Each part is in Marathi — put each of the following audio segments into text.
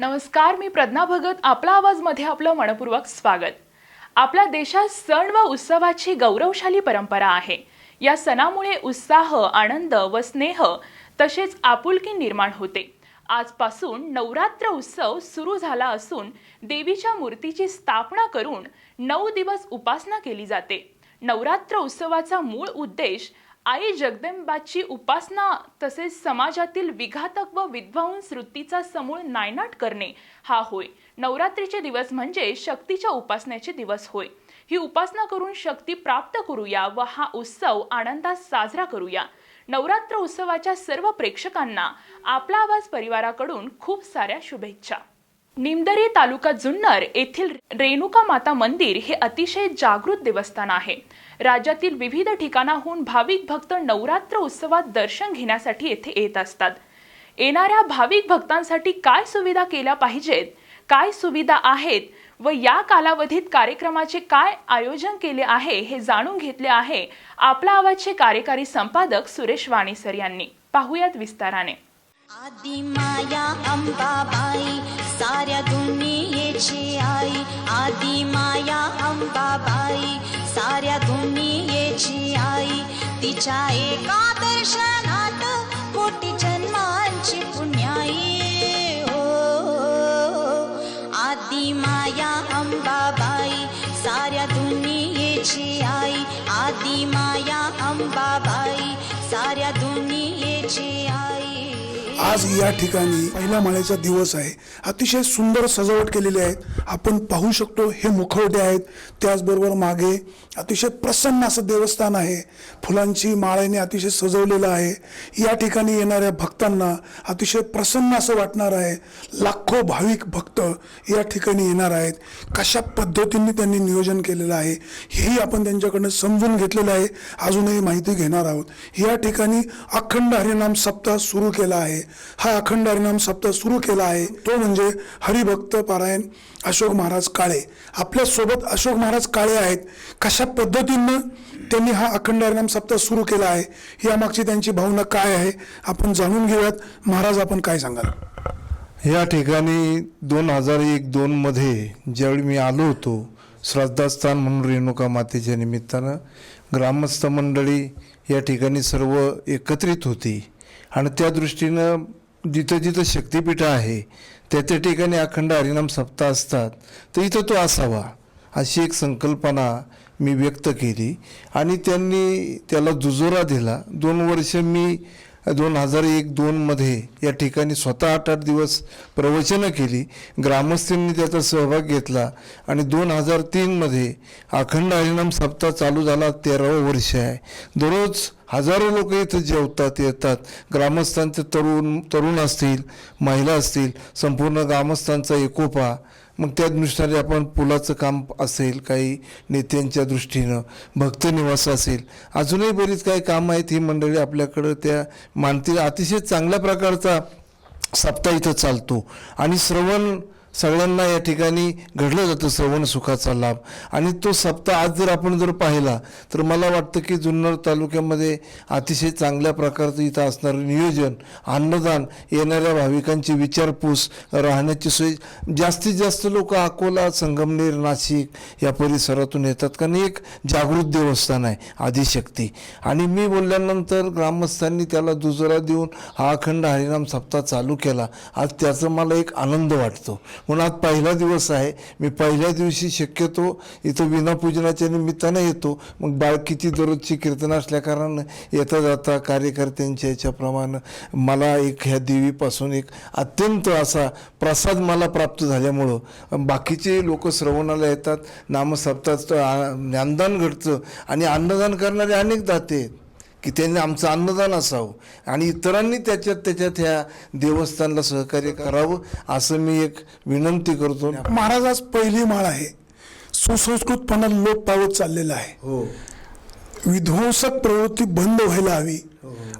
नमस्कार मी प्रज्ञा भगत आपला आवाजमध्ये आपलं मनपूर्वक स्वागत. आपल्या देशात सण व उत्सवाची गौरवशाली परंपरा आहे. या सणामुळे उत्साह आनंद व स्नेह तसेच आपुलकी निर्माण होते. आजपासून नवरात्र उत्सव सुरू झाला असून देवीच्या मूर्तीची स्थापना करून नऊ दिवस उपासना केली जाते. नवरात्र उत्सवाचा मूळ उद्देश आई जगदंबाची उपासना तसेच समाजातील विघातक व विध्वंस वृत्तीचा समूळ नायनाट करणे हा होय. नवरात्रीचे दिवस म्हणजे शक्तीच्या उपासनेचे दिवस होय. ही उपासना करून शक्ती प्राप्त करूया व हा उत्सव आनंदात साजरा करूया. नवरात्र उत्सवाच्या सर्व प्रेक्षकांना आपला आवाज परिवाराकडून खूप साऱ्या शुभेच्छा. निमदरी तालुका जुन्नर येथील रेणुका माता मंदिर हे अतिशय जागृत देवस्थान आहे. राज्यातील विविध ठिकाणाहून भाविक भक्त नवरात्र उत्सवात दर्शन घेण्यासाठी येथे येत असतात. येणाऱ्या भाविक भक्तांसाठी काय सुविधा केल्या पाहिजेत? काय सुविधा आहेत? व या कालावधीत कार्यक्रमाचे काय आयोजन केले आहे हे जाणून घेतले आहे आपला आवाजचे कार्यकारी संपादक सुरेश वाणीसर यांनी. पाहुयात विस्ताराने. आदि माया अंबाबाई साऱ्या दुनियेची आई. आदि माया अंबाबाई साऱ्या दुनियेची आई. तिच्या एका दर्शना आज या ठिकाणी पहिल्या माळ्याचा दिवस आहे. अतिशय सुंदर सजावट केलेली आहे. आपण पाहू शकतो हे मुखवटे आहेत. त्याचबरोबर मागे अतिशय प्रसन्न असं देवस्थान आहे. फुलांची माळ्याने अतिशय सजवलेलं आहे. या ठिकाणी येणाऱ्या भक्तांना अतिशय प्रसन्न असं वाटणार आहे. लाखो भाविक भक्त या ठिकाणी येणार आहेत. कशा पद्धतीने त्यांनी नियोजन केलेलं आहे हेही आपण त्यांच्याकडनं समजून घेतलेलं आहे. अजूनही माहिती घेणार आहोत. या ठिकाणी अखंड हरिनाम सप्ताह सुरू केला आहे. हा अखंड हरिनाम सप्ताह सुरू केला आहे. तो म्हणजे हरिभक्त पारायण अशोक महाराज काळे. आपल्यासोबत अशोक महाराज काळे आहेत. कशा पद्धतीनं त्यांनी हा अखंड हरिनाम सप्ताह सुरू केला आहे? यामागची त्यांची भावना काय आहे? आपण जाणून घेऊयात. महाराज आपण काय सांगाल? या ठिकाणी दोन हजार एक दोनमध्ये ज्यावेळी मी आलो होतो श्रद्धास्थान म्हणून रेणुका मातेच्या निमित्तानं ग्रामस्थ मंडळी या ठिकाणी सर्व एकत्रित होती. आणि त्या दृष्टीनं जिथं जिथं शक्तिपीठ आहे त्या त्या ठिकाणी अखंड हरिनाम सप्ताह असतात. तर इथं तो असावा अशी एक संकल्पना मी व्यक्त केली. आणि त्यांनी त्याला दुजोरा दिला. दोन वर्ष मी दोन हजार एक दोनमध्ये या ठिकाणी स्वतः आठ आठ दिवस प्रवचनं केली. ग्रामस्थांनी त्याचा सहभाग घेतला. आणि दोन हजार तीनमध्ये अखंड हरिनाम सप्ताह चालू झाला तेरावं वर्ष आहे. दररोज हजारो लोक इथं जेवतात येतात. ग्रामस्थांचे तरुण तरुण असतील महिला असतील संपूर्ण ग्रामस्थांचा एकोपा. मग त्या दृष्टीने आपण पुलाचं काम असेल काही नेत्यांच्या दृष्टीनं भक्त निवास असेल अजूनही बरीच काही कामं आहेत. ही मंडळी आपल्याकडं त्या मानतील. अतिशय चांगल्या प्रकारचा सप्ताह इथं चालतो. आणि श्रवण सगळ्यांना या ठिकाणी घडलं जातं श्रवण सुखाचा लाभ. आणि तो सप्ताह आज जर आपण जर पाहिला तर मला वाटतं की जुन्नर तालुक्यामध्ये अतिशय चांगल्या प्रकारचं इथं असणारं नियोजन अन्नदान येणाऱ्या भाविकांची विचारपूस राहण्याची सोय जास्तीत जास्त लोक अकोला संगमनेर नाशिक या परिसरातून येतात. कारण एक जागृत देवस्थान आहे आदिशक्ती. आणि मी बोलल्यानंतर ग्रामस्थांनी त्याला दुजोरा देऊन हा अखंड हरिनाम सप्ताह चालू केला. आज त्याचा मला एक आनंद वाटतो. म्हणून आज पहिला दिवस आहे. मी पहिल्या दिवशी शक्यतो इथं विनापूजनाच्या निमित्तानं येतो. मग बाळकीची दररोजची कीर्तन असल्याकारणानं येता जाता कार्यकर्त्यांच्या याच्याप्रमाणे मला एक ह्या देवीपासून एक अत्यंत असा प्रसाद मला प्राप्त झाल्यामुळं. बाकीचे लोक श्रवणाला येतात. नामसप्ताहाचं ज्ञानदान घडतं आणि अन्नदान करणारे अनेक दाते आहेत. की त्यांनी आमचं अन्नदान असावं. आणि इतरांनी त्याच्यात त्याच्यात ह्या देवस्थानला सहकार्य करावं असं मी एक विनंती करतो. महाराज आज पहिली माळ आहे. सुसंस्कृतपणा लोप पावत चाललेला आहे. हो. विध्वंसक प्रवृत्ती बंद व्हायला हवी.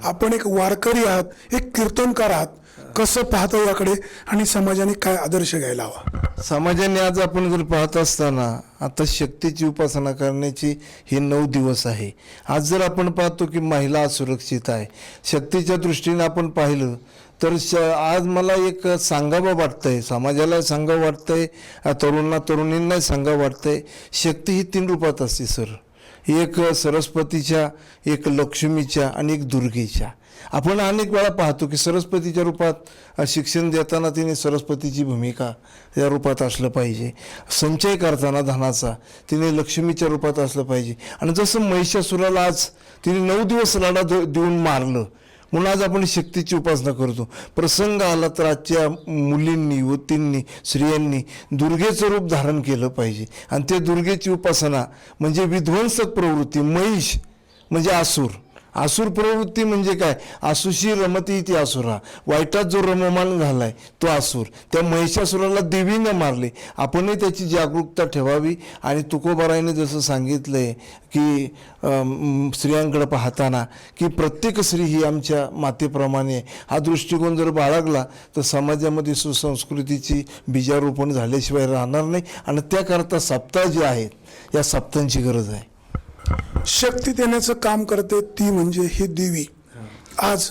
आपण एक वारकरी आहात एक कीर्तनकार आहात. कसं पाहता याकडे आणि समाजाने काय आदर्श घ्यायला हवा? समाजाने आज आपण जर पाहत असताना आता शक्तीची उपासना करण्याची हे नऊ दिवस आहे. आज जर आपण पाहतो की महिला असुरक्षित आहे शक्तीच्या दृष्टीने आपण पाहिलं तर श आज मला एक सांगावं वाटतंय समाजाला सांगावं वाटतंय आहे तरुणांना तरुणींनाही सांगावं वाटतंय शक्ती ही तीन रूपात असते सर. एक सरस्वतीच्या एक लक्ष्मीच्या आणि एक दुर्गेच्या. आपण अनेक वेळा पाहतो की सरस्वतीच्या रूपात शिक्षण देताना तिने सरस्वतीची भूमिका या रूपात असलं पाहिजे. संचय करताना धनाचा तिने लक्ष्मीच्या रूपात असलं पाहिजे. आणि जसं महिषासुराला आज तिने नऊ दिवस लढा दे- देऊन मारलं म्हणून आज आपण शक्तीची उपासना करतो. प्रसंग आला तर आजच्या मुलींनी युवतींनी स्त्रियांनी दुर्गेचं रूप धारण केलं पाहिजे. आणि ते दुर्गेची उपासना म्हणजे विध्वंसक प्रवृत्ती महिष म्हणजे आसूर. आसूर प्रवृत्ती म्हणजे काय? आसूशी रमती ती आसुरा. वाईटात जो रममान झालाय तो आसूर. त्या महिषासुराला देवीनं मारले. आपणही त्याची जागरूकता ठेवावी. आणि तुकोबारायने जसं सांगितलंय की स्त्रियांकडे पाहताना की प्रत्येक स्त्री ही आमच्या मातेप्रमाणे हा दृष्टिकोन जर बाळगला तर समाजामध्ये सुसंस्कृतीची बीजारोपण झाल्याशिवाय राहणार नाही. आणि त्याकरता सप्ताह जे आहेत या सप्तांची गरज आहे. शक्ती देण्याचं काम करते ती म्हणजे ही देवी. आज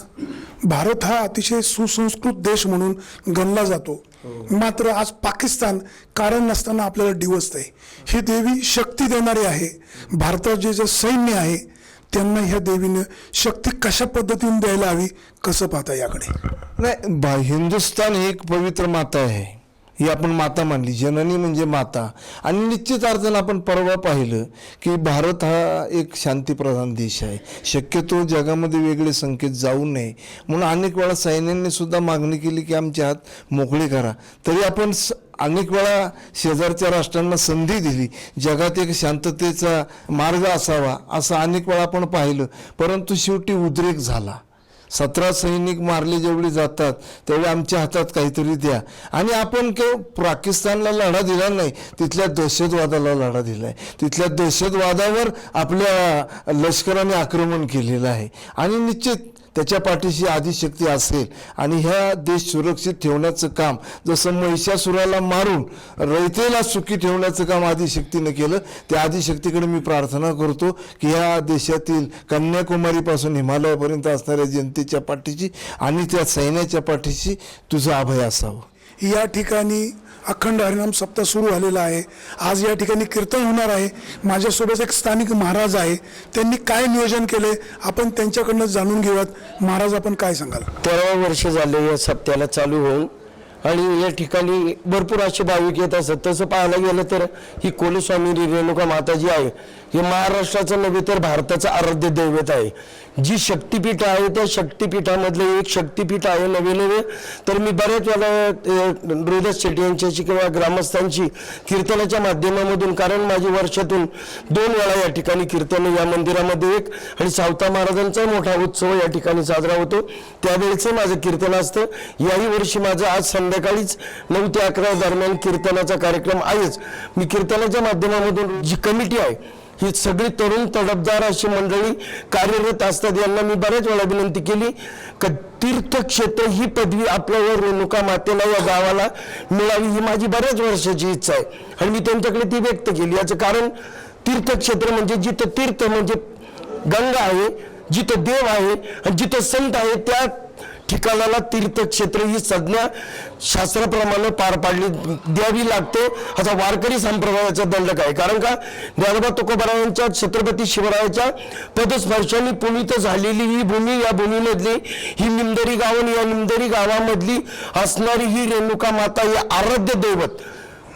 भारत हा अतिशय सुसंस्कृत देश म्हणून गणला जातो. मात्र आज पाकिस्तान कारण नसताना आपल्याला डिवचत ही देवी शक्ती देणारी आहे. भारतात जे जे सैन्य आहे त्यांना ह्या देवीनं शक्ती कशा पद्धतीने द्यायला हवी कसं पाहता याकडे? नाही हिंदुस्थान ही एक पवित्र माता आहे. ही आपण माता मानली जननी म्हणजे माता. आणि निश्चित अर्थानं आपण परवा पाहिलं की भारत हा एक शांतीप्रधान देश आहे. शक्यतो जगामध्ये वेगळे संकेत जाऊ नये. म्हणून अनेक वेळा सैन्यांनी सुद्धा मागणी केली की आमच्या हात मोकळे करा. तरी आपण स- अनेक वेळा शेजारच्या राष्ट्रांना संधी दिली. जगात एक शांततेचा मार्ग असावा असं अनेक वेळा आपण पाहिलं. परंतु शेवटी उद्रेक झाला. सतरा सैनिक मारले जेवढे जातात तेवढे आमच्या हातात काहीतरी द्या. आणि आपण केवळ पाकिस्तानला लढा दिला नाही तिथल्या दहशतवादाला लढा दिलाय. तिथल्या दहशतवादावर आपल्या लष्कराने आक्रमण केलेलं आहे. आणि निश्चित त्याच्या पाठीशी आदिशक्ती असेल आणि ह्या देश सुरक्षित ठेवण्याचं काम जसं महिषासुराला मारून रयतेला सुखी ठेवण्याचं काम आदिशक्तीनं केलं त्या आदिशक्तीकडे मी प्रार्थना करतो की ह्या देशातील कन्याकुमारीपासून हिमालयापर्यंत असणाऱ्या जनतेच्या पाठीशी आणि त्या सैन्याच्या पाठीशी तुझं अभय असावं. या ठिकाणी अखंड हरिनाम सप्ताह सुरू झालेला आहे. आज या ठिकाणी कीर्तन होणार आहे. माझ्यासोबत एक स्थानिक महाराज आहे. त्यांनी काय नियोजन केले आपण त्यांच्याकडनं जाणून घेऊयात. महाराज आपण काय सांगाल? तेरा वर्ष झाले या सप्त्याला चालू होऊन आणि या ठिकाणी भरपूर असे भाविक येत असतात. तसं पाहायला गेलं तर ही कोलस्वामी रेणुका माताजी आहे. हे महाराष्ट्राचं नव्हे तर भारताचं आराध्य दैवत आहे. जी शक्तिपीठ आहे त्या शक्तिपीठामधलं एक शक्तिपीठ आहे नवे नवे. तर मी बऱ्याच वेळा रोहिदास शेट्टी यांच्याशी किंवा ग्रामस्थांची कीर्तनाच्या माध्यमामधून कारण माझी वर्षातून दोन वेळा या ठिकाणी कीर्तन या मंदिरामध्ये एक आणि सावता महाराजांचा मोठा उत्सव या ठिकाणी साजरा होतो. त्यावेळेचं माझं कीर्तन असतं. याही वर्षी माझं आज संध्याकाळीच नऊ ते अकरा दरम्यान कीर्तनाचा कार्यक्रम आहेच. मी कीर्तनाच्या माध्यमामधून जी कमिटी आहे ही सगळी तरुण तडफदार अशी मंडळी कार्यरत असतात. यांना मी बऱ्याच वेळा विनंती केली का तीर्थक्षेत्र ही पदवी आपल्यावर रेणुका मातेला या गावाला मिळावी ही माझी बऱ्याच वर्षाची इच्छा आहे. आणि मी त्यांच्याकडे ती व्यक्त केली. याचं कारण तीर्थक्षेत्र म्हणजे जिथं तीर्थ म्हणजे गंगा आहे जिथं देव आहे आणि जिथं संत आहे त्या ठिकाणाला तीर्थक्षेत्र ही संज्ञा शास्त्राप्रमाणे पार पाडली द्यावी लागते. असा वारकरी संप्रदायाचा दंडक आहे कारण का? ज्ञानोबा तुकोबारायांच्या छत्रपती शिवरायाच्या पदस्पर्शाने पुनित झालेली ही भूमी या भूमीमधली ही निमदरी गाव आणि या निमदरी गावामधली असणारी ही रेणुका माता या आराध्य दैवत.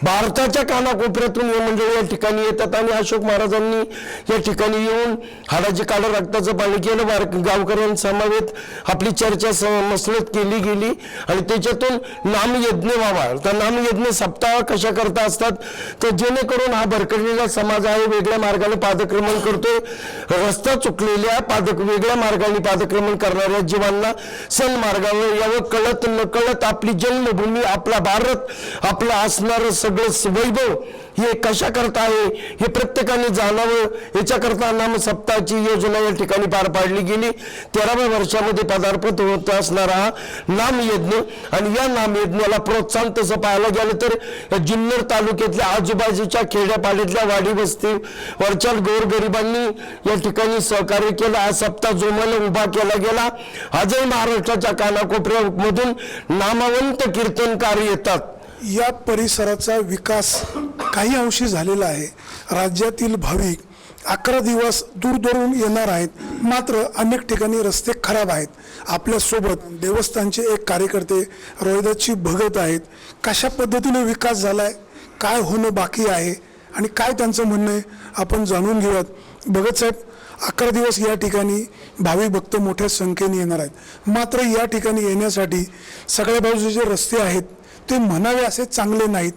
भारताच्या कानाकोपऱ्यातून हे मंडळी या ठिकाणी येतात आणि अशोक महाराजांनी या ठिकाणी येऊन हाडाची काढं रक्ताचं पाणी केलं. बार गावकऱ्यांसमवेत आपली चर्चा स- मसलत केली गेली आणि त्याच्यातून नामयज्ञ व्हावा. तर नामयज्ञ सप्ताह कशा करता असतात? तर जेणेकरून हा भरकटलेला समाज आहे वेगळ्या मार्गाने पादक्रमण करतोय रस्ता चुकलेल्या पादक वेगळ्या मार्गाने पादक्रमण करणाऱ्या जीवांना सण मार्गावर यावं. कळत न कळत आपली जन्मभूमी आपला भारत आपलं असणारं सगळं वैभव हे कशा करता आहे हे प्रत्येकाने जाणावं. याच्याकरता नाम सप्ताहाची योजना या ठिकाणी पार पाडली गेली. तेराव्या वर्षामध्ये पदार्पण होत असणारा हा नामयज्ञ आणि या नामयज्ञाला प्रोत्साहन तसं पाहायला गेलं तर जुन्नर तालुक्यातल्या आजूबाजूच्या खेड्यापाड्यातल्या वाडी वस्ती वरच्या गोरगरिबांनी या ठिकाणी सहकार्य केलं. हा सप्ताह जोमाने उभा केला गेला. आजही महाराष्ट्राच्या कानाकोपऱ्यामधून नामवंत कीर्तनकार येतात. या परिसराचा विकास काही अंशी झालेला आहे. राज्यातील भाविक अकरा दिवस दूरदूरून येणार आहेत. मात्र अनेक ठिकाणी रस्ते खराब आहेत. आपल्यासोबत देवस्थानचे एक कार्यकर्ते रोहिदासची भगत आहेत. कशा पद्धतीने विकास झाला आहे काय होणं बाकी आहे? आणि काय त्यांचं म्हणणं आहे? आपण जाणून घेऊयात. भगत साहेब अकरा दिवस या ठिकाणी भाविक भक्त मोठ्या संख्येने येणार आहेत. मात्र या ठिकाणी येण्यासाठी सगळ्या बाजूचे जे रस्ते आहेत ते म्हणावे असे चांगले नाहीत.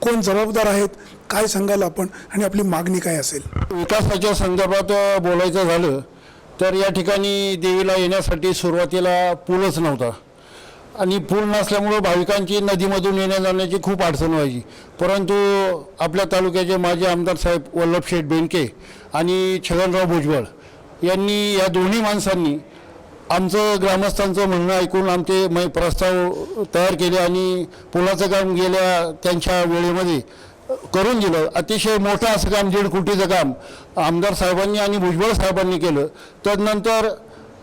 कोण जबाबदार आहेत काय सांगाल आपण आणि आपली मागणी काय असेल? विकासाच्या संदर्भात बोलायचं झालं तर या ठिकाणी देवीला येण्यासाठी सुरुवातीला पूलच नव्हता. आणि पूल नसल्यामुळं भाविकांची नदीमधून येण्या जाण्याची खूप अडचण व्हायची. परंतु आपल्या तालुक्याचे माजी आमदार साहेब वल्लभशेठ बेनके आणि छगनराव भुजबळ यांनी या दोन्ही माणसांनी आमचं ग्रामस्थांचं म्हणणं ऐकून आमचे मग प्रस्ताव तयार केले आणि पुलाचं काम गेल्या त्यांच्या वेळेमध्ये करून दिलं. अतिशय मोठं असं काम दीड कोटीचं काम आमदार साहेबांनी आणि भुजबळ साहेबांनी केलं. तदनंतर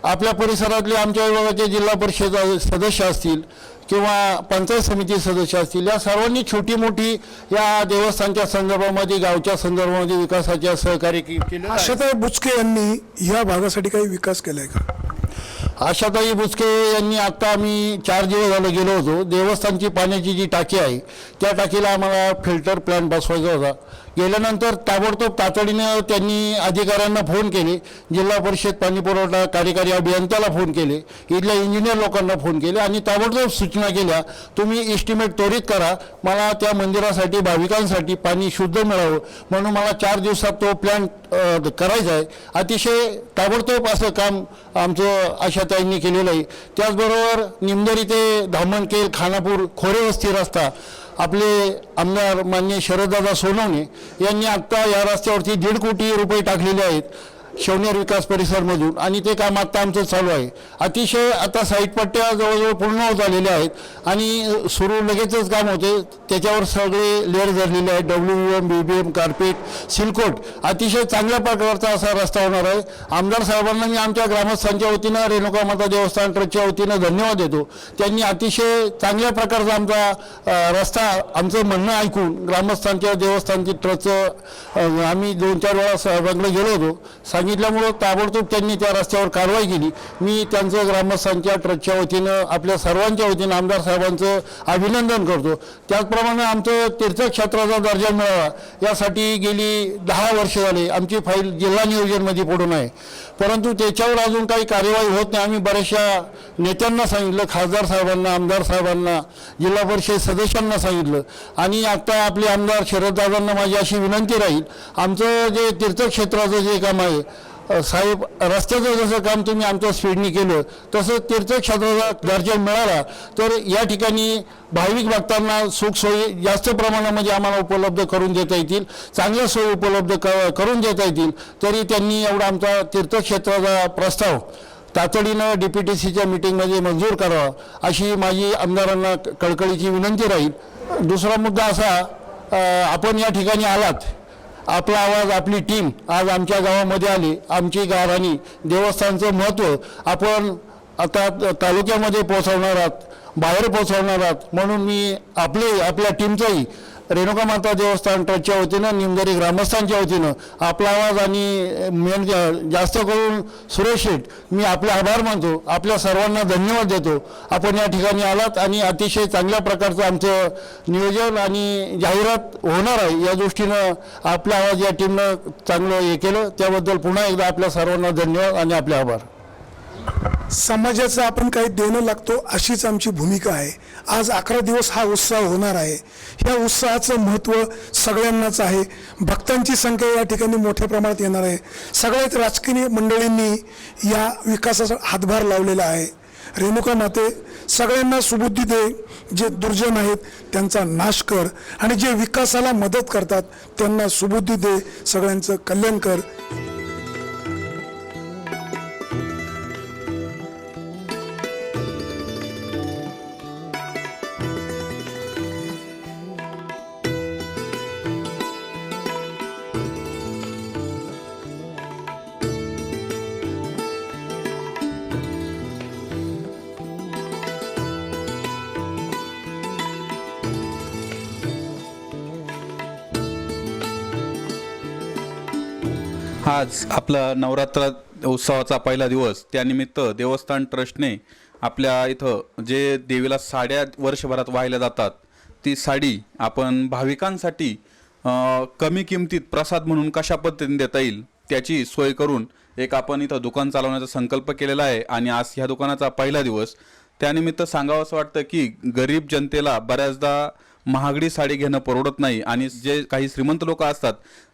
आपल्या परिसरातले आमच्या विभागाचे जिल्हा परिषद सदस्य असतील किंवा पंचायत समिती सदस्य असतील या सर्वांनी छोटी मोठी या देवस्थानच्या संदर्भामध्ये गावच्या संदर्भामध्ये विकासाच्या सहकार्य केलं केलेलं आशाताई बुचके यांनी या भागासाठी काही विकास केला आहे का? आशाताई बुचके यांनी आत्ता आम्ही चार दिवस झाले गेलो होतो. देवस्थानची पाण्याची जी टाकी आहे त्या टाकीला आम्हाला फिल्टर प्लॅन बसवायचा होता. गेल्यानंतर ताबडतोब तातडीनं त्यांनी अधिकाऱ्यांना फोन केले. जिल्हा परिषद पाणी पुरवठा कार्यकारी अभियंत्याला फोन केले. इथल्या इंजिनियर लोकांना फोन केले आणि ताबडतोब सूचना केल्या तुम्ही इस्टिमेट त्वरित करा. मला त्या मंदिरासाठी भाविकांसाठी पाणी शुद्ध मिळावं. म्हणून मला चार दिवसात तो प्लॅन करायचा आहे. अतिशय ताबडतोब असं काम आमचं आशाताईंनी केलेलं आहे. त्याचबरोबर निमदरी ते धामणकेल खानापूर खोरे वस्ती रस्ता. आपले आमदार मान्य शरददादा सोनवणे यांनी आत्ता या रस्त्यावरती दीड कोटी रुपये टाकलेले आहेत. शवनेर विकास परिसरमधून आणि ते काम आत्ता आमचं चालू आहे. अतिशय आता साईटपट्ट्या जवळजवळ पूर्ण होत आलेल्या आहेत. आणि सुरू लगेचच काम होते. त्याच्यावर सगळे लेअर झालेले आहेत. W M B B M carpet Silkot. अतिशय चांगल्या प्रकारचा असा रस्ता होणार आहे. आमदार साहेबांना मी आमच्या ग्रामस्थांच्या वतीनं रेणुका माता देवस्थान ट्रस्टच्या वतीनं धन्यवाद देतो. त्यांनी अतिशय चांगल्या प्रकारचा आमचा रस्ता आमचं म्हणणं ऐकून ग्रामस्थांच्या देवस्थानची ट्रस्टचं आम्ही दोन चार वेळा साहेबांकडे गेलो होतो. सांगितल्यामुळं ताबडतोब त्यांनी त्या रस्त्यावर कारवाई केली. मी त्यांचं ग्रामस्थांच्या ट्रस्टच्या वतीनं आपल्या सर्वांच्या वतीनं आमदार साहेबांचं अभिनंदन करतो. त्याचप्रमाणे आमचं तीर्थक्षेत्राचा दर्जा मिळावा यासाठी गेली दहा वर्ष झाले. आमची फाईल जिल्हा नियोजनमध्ये पडून आहे. परंतु त्याच्यावर अजून काही कार्यवाही होत नाही. आम्ही बऱ्याचशा नेत्यांना सांगितलं खासदार साहेबांना आमदार साहेबांना जिल्हा परिषद सदस्यांना सांगितलं. आणि आता आपले आमदार शरददादांना माझी अशी विनंती राहील. आमचं जे तीर्थक्षेत्राचं जे काम आहे साहेब रस्त्याचं जसं काम तुम्ही आमच्या स्पीडनी केलं तसं तीर्थक्षेत्राचा दर्जा मिळाला तर या ठिकाणी भाविक भक्तांना सुखसोयी जास्त प्रमाणामध्ये आम्हाला उपलब्ध करून देता येतील चांगल्या सोयी उपलब्ध क करून देता येतील तरी त्यांनी एवढा आमचा तीर्थक्षेत्राचा प्रस्ताव तातडीनं डी पी टी सीच्या मिटिंगमध्ये मंजूर करावा अशी माझी आमदारांना कळकळीची विनंती राहील. दुसरा मुद्दा असा आपण या ठिकाणी आलात आपला आवाज आपली टीम आज आमच्या गावामध्ये आली. आमची गाराणी देवस्थानचं महत्त्व आपण आता तालुक्यामध्ये पोहोचवणार आहात बाहेर पोहोचवणार आहात. म्हणून मी आपले आपल्या टीमचंही रेणुका माता देवस्थान ट्रस्टच्या वतीनं निमदरी ग्रामस्थांच्या वतीनं आपला आवाज आणि मेन जास्त करून सुरेश शेठ मी आपले आभार मानतो. आपल्या सर्वांना धन्यवाद देतो. आपण या ठिकाणी आलात आणि अतिशय चांगल्या प्रकारचं आमचं नियोजन आणि जाहिरात होणार आहे. या दृष्टीनं आपला आवाज या टीमनं चांगलं हे केलं. त्याबद्दल पुन्हा एकदा आपल्या सर्वांना धन्यवाद आणि आपले आभार. समाजाचं आपण काही देणं लागतो अशीच आमची भूमिका आहे. आज अकरा दिवस हा उत्साह होणार आहे. ह्या उत्साहाचं महत्त्व सगळ्यांनाच आहे. भक्तांची संख्या या ठिकाणी मोठ्या प्रमाणात येणार आहे. सगळ्याच राजकीय मंडळींनी या विकासाचा हातभार लावलेला आहे. रेणुका माते सगळ्यांना सुबुद्धी दे. जे दुर्जन आहेत त्यांचा नाश कर. आणि जे विकासाला मदत करतात त्यांना सुबुद्धी दे. सगळ्यांचं कल्याण कर. आज आपला नवरात्र उत्सवाचा पहिला दिवस त्यानिमित्त देवस्थान ट्रस्टने आपल्या इथं जे देवीला साड्या वर्षभरात वाहिल्या जातात ती साडी आपण भाविकांसाठी कमी किमतीत प्रसाद म्हणून कशा पद्धतीने देता येईल त्याची सोय करून एक आपण इथं दुकान चालवण्याचा संकल्प केलेला आहे आणि आज ह्या दुकानाचा पहिला दिवस. त्यानिमित्त सांगावं असं वाटतं की गरीब जनतेला बऱ्याचदा महागडी साडी घेणं परवडत नाही आणि जे काही श्रीमंत लोक असतात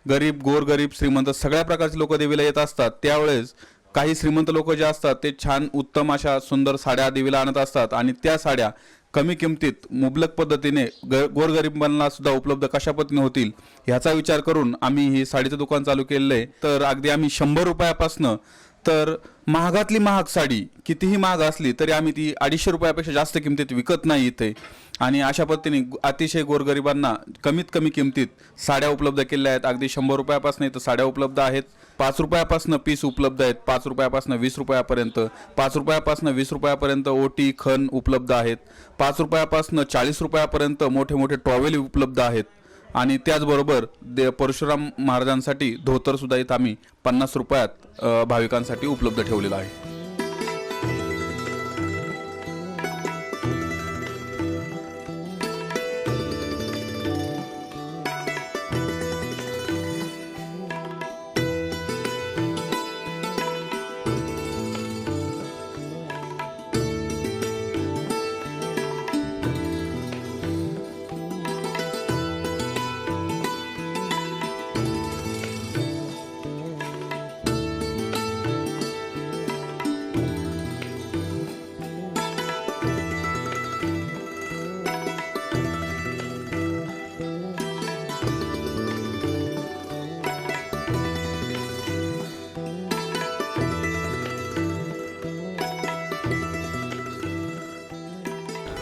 गरीब गोरगरीब श्रीमंत सगळ्या प्रकारचे लोक देवीला येत असतात. त्यावेळेस काही श्रीमंत लोक जे असतात ते छान उत्तम अशा सुंदर साड्या देवीला आणत असतात आणि त्या साड्या कमी किमतीत मुबलक पद्धतीने ग गोरगरिबांना सुद्धा उपलब्ध कशा पद्धतीने होतील ह्याचा विचार करून आम्ही ही साडीचं दुकान चालू केलेलं आहे. तर अगदी आम्ही शंभर रुपयापासनं तर महागातली महाग साडी कितीही महाग असली तरी आम्ही ती अडीचशे रुपयापेक्षा जास्त किमतीत विकत नाही इथे. आणि अशा पद्धतीने अतिशय गोरगरिबांना कमीत कमी किमतीत साड्या उपलब्ध केल्या आहेत. अगदी शंभर रुपयापासून इथं साड्या उपलब्ध आहेत. पाच रुपयापासून पीस उपलब्ध आहेत. पाच रुपयापासून वीस रुपयापर्यंत. पाच रुपयापासून वीस रुपयापर्यंत ओटी खण उपलब्ध आहेत. पाच रुपयापासून चाळीस रुपयापर्यंत मोठे मोठे टॉवेल उपलब्ध आहेत. आणि त्याचबरोबर दे परशुराम महाराजांसाठी धोतर सुद्धा इथं आम्ही पन्नास रुपयात भाविकांसाठी उपलब्ध ठेवलेलं आहे.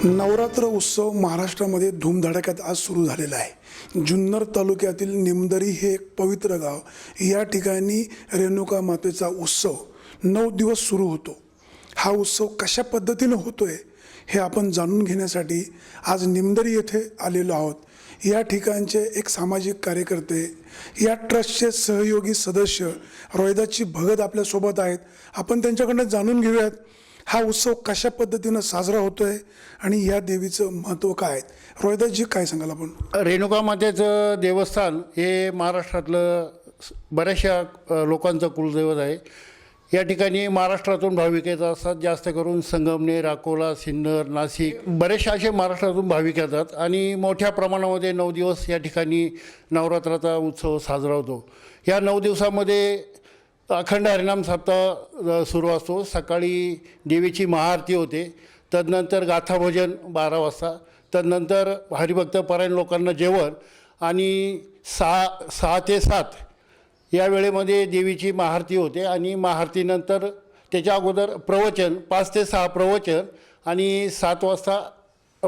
नवरात्र उत्सव महाराष्ट्रामध्ये धूमधडाक्यात आज सुरू झालेला आहे. जुन्नर तालुक्यातील निमदरी हे एक पवित्र गाव. या ठिकाणी रेणुका मातेचा उत्सव नऊ दिवस सुरू होतो. हा उत्सव कशा पद्धतीनं होतो आहे हे आपण जाणून घेण्यासाठी आज निमदरी येथे आलेलो आहोत. या ठिकाणचे एक सामाजिक कार्यकर्ते या ट्रस्टचे सहयोगी सदस्य रोहिदासची भगत आपल्यासोबत आहेत. आपण त्यांच्याकडनं जाणून घेऊयात. हा उत्सव कशा पद्धतीनं साजरा होतो आहे आणि या देवीचं महत्त्व काय आहे? रोहिदासजी काय सांगाल आपण? रेणुका मातेचं देवस्थान हे महाराष्ट्रातलं बऱ्याचशा लोकांचं कुलदैवत आहे. या ठिकाणी महाराष्ट्रातून भाविक येत असतात जास्त करून संगमनेर अकोला सिन्नर नाशिक बरेचशा असे महाराष्ट्रातून भाविक येतात आणि मोठ्या प्रमाणामध्ये नऊ दिवस या ठिकाणी नवरात्राचा उत्सव साजरा होतो. या नऊ दिवसामध्ये अखंड हरिनाम सप्ताह सुरू असतो. सकाळी देवीची महाआरती होते. तदनंतर गाथाभोजन बारा वाजता. तदनंतर हरिभक्त परायण लोकांना जेवण आणि सहा सहा ते सात या वेळेमध्ये देवीची महाआरती होते आणि महाआरतीनंतर त्याच्या अगोदर प्रवचन पाच ते सहा प्रवचन आणि सात वाजता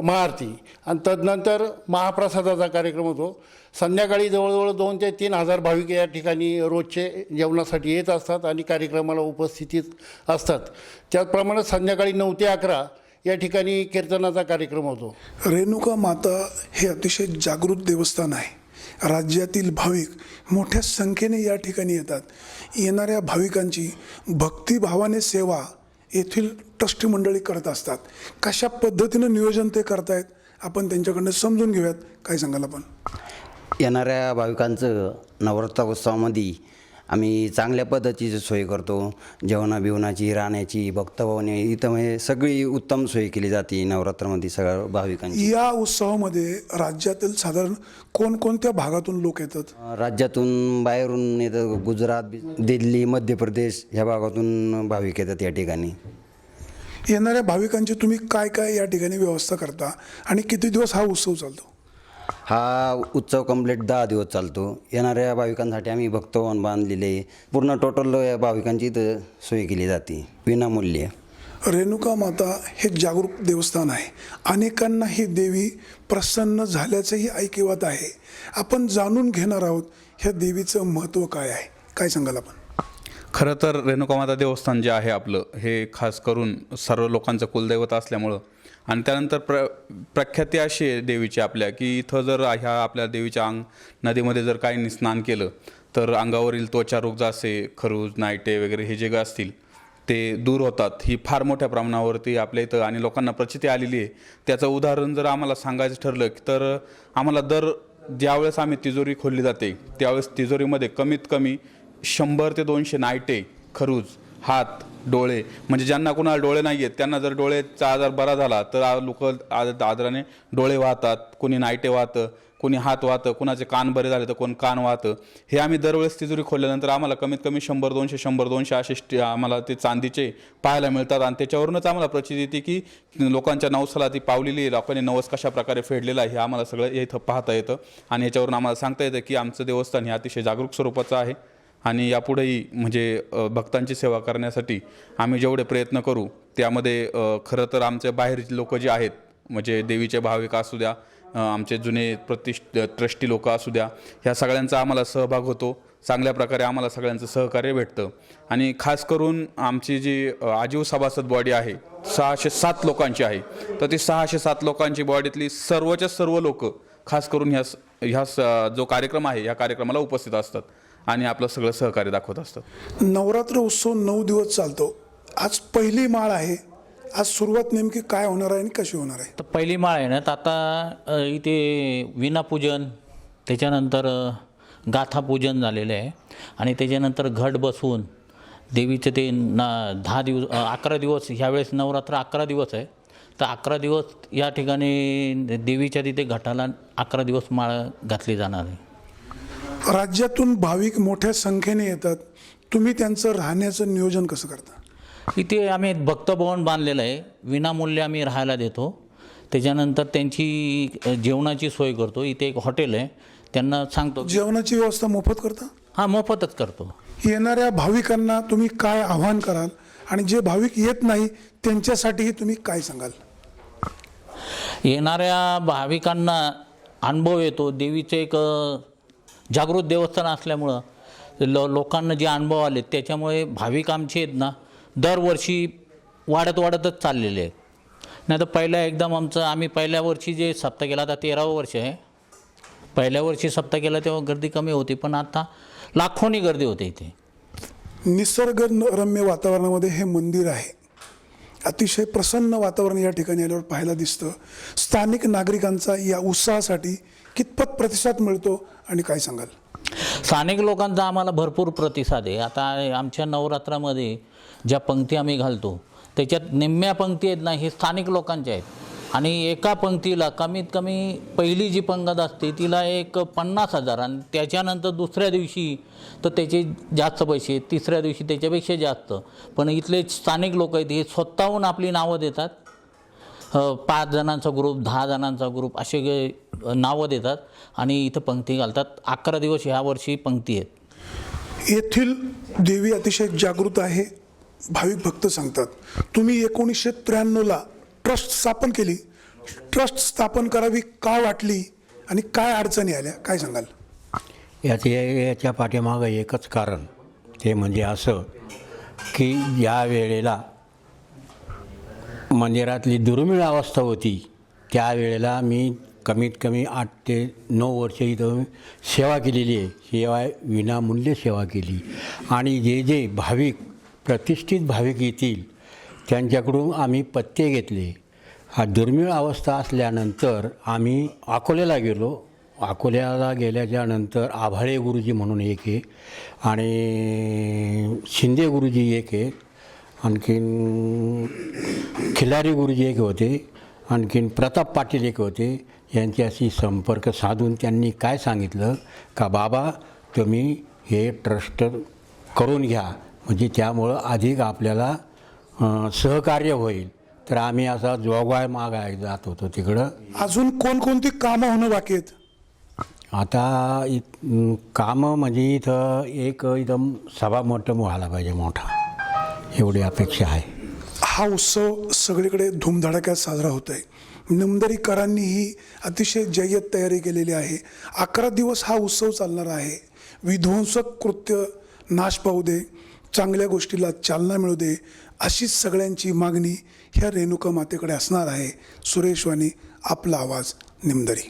महाआरती. आणि तदनंतर महाप्रसादाचा कार्यक्रम होतो. संध्याकाळी जवळजवळ दोन ते तीन हजार भाविक या ठिकाणी रोजचे जेवणासाठी येत असतात आणि कार्यक्रमाला उपस्थितीत असतात. त्याचप्रमाणे संध्याकाळी नऊ ते अकरा या ठिकाणी कीर्तनाचा कार्यक्रम होतो. रेणुका माता हे अतिशय जागृत देवस्थान आहे. राज्यातील भाविक मोठ्या संख्येने या ठिकाणी येतात. येणाऱ्या भाविकांची भक्तिभावाने सेवा येथील ट्रस्टी मंडळी करत असतात. कशा पद्धतीनं नियोजन ते करतायत आपण त्यांच्याकडनं समजून घेऊयात. काय सांगाल आपण? येणाऱ्या भाविकांचं नवरात्र उत्सवामध्ये आम्ही चांगल्या पद्धतीची सोय करतो. जेवणा बिवणाची राहण्याची भक्तभवने इथं म्हणजे सगळी उत्तम सोय केली जाते नवरात्रामध्ये सगळ्या भाविकांची. या उत्सवामध्ये राज्यातील साधारण कोणकोणत्या भागातून लोक येतात? राज्यातून बाहेरून येतं गुजरात दिल्ली मध्य प्रदेश ह्या भागातून भाविक येतात या ठिकाणी. येणाऱ्या भाविकांची तुम्ही काय काय या ठिकाणी व्यवस्था करता आणि किती दिवस हा उत्सव चालतो? हा उत्सव कंप्लीट दहा दिवस चालतो. येणाऱ्या भाविकांसाठी आम्ही भक्तभवन बांधलेले पूर्ण टोटल या भाविकांची इथं सोय केली जाते. विनामूल्य. रेणुका माता हे जागरूक देवस्थान आहे. अनेकांना ही देवी प्रसन्न झाल्याचंही ऐकिवात आहे. आपण जाणून घेणार आहोत ह्या देवीचं महत्त्व काय आहे? काय सांगाल आपण? खरं तर रेणुकामाता देवस्थान जे आहे आपलं हे खास करून सर्व लोकांचं कुलदैवत असल्यामुळं आणि त्यानंतर प्र प्रख्याती अशी आहे देवीची आपल्या की इथं जर ह्या आपल्या देवीच्या अंग नदीमध्ये जर काही स्नान केलं तर अंगावरील त्वचारोग जसे खरूज नायटे वगैरे हे जे काय असतील ते दूर होतात. ही फार मोठ्या प्रमाणावरती आपल्या इथं आणि लोकांना प्रचिती आलेली आहे. त्याचं उदाहरण जर आम्हाला सांगायचं ठरलं तर आम्हाला दर ज्यावेळेस आम्ही तिजोरी खोलली जाते त्यावेळेस तिजोरीमध्ये कमीत कमी शंभर ते दोनशे नायटे खरूज हात डोळे. म्हणजे ज्यांना कोणाला डोळे नाही आहेत त्यांना जर डोळेचा आजार बरा झाला तर लोक आदराने डोळे वाहतात कोणी नायटे वाहतं कोणी हात वाहतं कोणाचे कान बरे झाले तर कोण कान वाहतं. हे आम्ही दरवेळेस तिजोरी खोलल्यानंतर आम्हाला कमीत कमी शंभर दोनशे शंभर दोनशे असे आम्हाला ते चांदीचे पाहायला मिळतात. आणि त्याच्यावरूनच आम्हाला प्रचिती येते की लोकांच्या नवसाला ती पावलेली आहे. लोकांनी नवस कशा प्रकारे फेडलेला आहे हे आम्हाला सगळं इथं पाहता येतं. आणि याच्यावरून आम्हाला सांगता येतं की आमचं देवस्थान हे अतिशय जागरूक स्वरूपाचं आहे. आणि यापुढेही म्हणजे भक्तांची सेवा करण्यासाठी आम्ही जेवढे प्रयत्न करू त्यामध्ये खरं तर आमचे बाहेरचे लोक जे आहेत म्हणजे देवीचे भाविक असू द्या आमचे जुने प्रतिष्ठ ट्रस्टी लोक असू द्या ह्या सगळ्यांचा आम्हाला सहभाग होतो. चांगल्या प्रकारे आम्हाला सगळ्यांचं सहकार्य भेटतं. आणि खास करून आमची जी आजीव सभासद बॉडी आहे सहाशे सात लोकांची आहे तर ती सहाशे सात लोकांची बॉडीतली सर्वच्या सर्व लोक खास करून ह्या स- ह्या स- जो कार्यक्रम आहे ह्या कार्यक्रमाला उपस्थित असतात. आणि आपलं सगळं सहकार्य दाखवत असतात नवरात्र उत्सव नऊ दिवस चालतो. आज पहिली माळ आहे. आज सुरुवात नेमकी काय होणार आहे आणि कशी होणार आहे? तर पहिली माळ आहे ना तर आता इथे विनापूजन त्याच्यानंतर गाथापूजन झालेलं आहे. आणि त्याच्यानंतर घट बसवून देवीचं ते ना दहा दिवस अकरा दिवस ह्यावेळेस नवरात्र अकरा दिवस आहे. तर अकरा दिवस या ठिकाणी देवीच्या तिथे घटाला अकरा दिवस माळ घातली जाणार आहे. राज्यातून भाविक मोठ्या संख्येने येतात. तुम्ही त्यांचं राहण्याचं नियोजन कसं करता? इथे आम्ही भक्तभवन बांधलेलं आहे. विनामूल्य आम्ही राहायला देतो. त्याच्यानंतर त्यांची जेवणाची सोय करतो. इथे एक हॉटेल आहे. त्यांना सांगतो जेवणाची व्यवस्था मोफत करता? हां मोफतच करतो. येणाऱ्या भाविकांना तुम्ही काय आव्हान कराल? आणि जे भाविक येत नाही त्यांच्यासाठीही तुम्ही काय सांगाल? येणाऱ्या भाविकांना अनुभव येतो. देवीचं एक जागृत देवस्थान असल्यामुळं लो लोकांना जे अनुभव आले त्याच्यामुळे भाविक आमचे आहेत ना दरवर्षी वाढत वाढतच चाललेले आहेत. नाही तर पहिल्या एकदम आमचं आम्ही पहिल्या वर्षी जे सप्ताह केला आता तेरावं वर्ष आहे. पहिल्या वर्षी सप्ताह केला तेव्हा गर्दी कमी होती पण आता लाखोनी गर्दी होते इथे. निसर्गरम्य वातावरणामध्ये हे मंदिर आहे. अतिशय प्रसन्न वातावरण या ठिकाणी आल्यावर पाहायला दिसतं. स्थानिक नागरिकांचा या उत्साहासाठी कितपत प्रतिसाद मिळतो आणि काय सांगाल? स्थानिक लोकांचा आम्हाला भरपूर प्रतिसाद आहे. आता आमच्या नवरात्रामध्ये ज्या पंक्ती आम्ही घालतो त्याच्यात निम्म्या पंक्ती आहेत ना हे स्थानिक लोकांच्या आहेत. आणि एका पंक्तीला कमीत कमी पहिली जी पंगत असते तिला एक पन्नास हजार आणि त्याच्यानंतर दुसऱ्या दिवशी तर त्याचे जास्त पैसे तिसऱ्या दिवशी त्याच्यापेक्षा जास्त. पण इथले स्थानिक लोक आहेत हे स्वतःहून आपली नावं देतात. पाच जणांचा ग्रुप दहा जणांचा ग्रुप असे नावं देतात आणि इथं पंक्ती घालतात. अकरा दिवस ह्या वर्षी पंक्ती आहेत. येथील देवी अतिशय जागृत आहे भाविक भक्त सांगतात. तुम्ही एकोणीसशे त्र्याण्णवला ट्रस्ट स्थापन केली. ट्रस्ट स्थापन करावी का वाटली आणि काय अडचणी आल्या? काय सांगाल? याचे याच्या पाठीमागं एकच कारण. ते म्हणजे असं की ज्या वेळेला मंदिरातली दुर्मिळ अवस्था होती. त्यावेळेला मी कमीत कमी आठ ते नऊ वर्ष इथं सेवा केलेली आहे. सेवा विनामूल्य सेवा केली. आणि जे जे भाविक प्रतिष्ठित भाविक येतील त्यांच्याकडून आम्ही पत्ते घेतले. हा दुर्मिळ अवस्था असल्यानंतर आम्ही अकोल्याला गेलो. अकोल्याला गेल्याच्यानंतर आभाळे गुरुजी म्हणून एक आहे आणि शिंदे गुरुजी एक आहे. आणखीन खिलारी गुरुजी एक होते आणखीन प्रताप पाटील एक होते यांच्याशी संपर्क साधून त्यांनी काय सांगितलं का बाबा तुम्ही हे ट्रस्ट करून घ्या म्हणजे त्यामुळं अधिक आपल्याला सहकार्य होईल. तर आम्ही असा जोगवाय मागाय जात होतो तिकडं. अजून कोणकोणती कामं होणं बाकी आहेत? आता इत कामं म्हणजे इथं एक इथं सभा मोठं व्हायला पाहिजे मोठा. एवढी अपेक्षा आहे. हा उत्सव सगळीकडे धूमधडाक्यात साजरा होत आहे निमदरीकरांनीही अतिशय जय्यत तयारी केलेली आहे. अकरा दिवस हा उत्सव चालणार आहे. विध्वंसक कृत्य नाश पाहू दे चांगल्या गोष्टीला चालना मिळू दे अशीच सगळ्यांची मागणी ह्या रेणुका मातेकडे असणार आहे. सुरेश वाणी आपला आवाज निमदरी.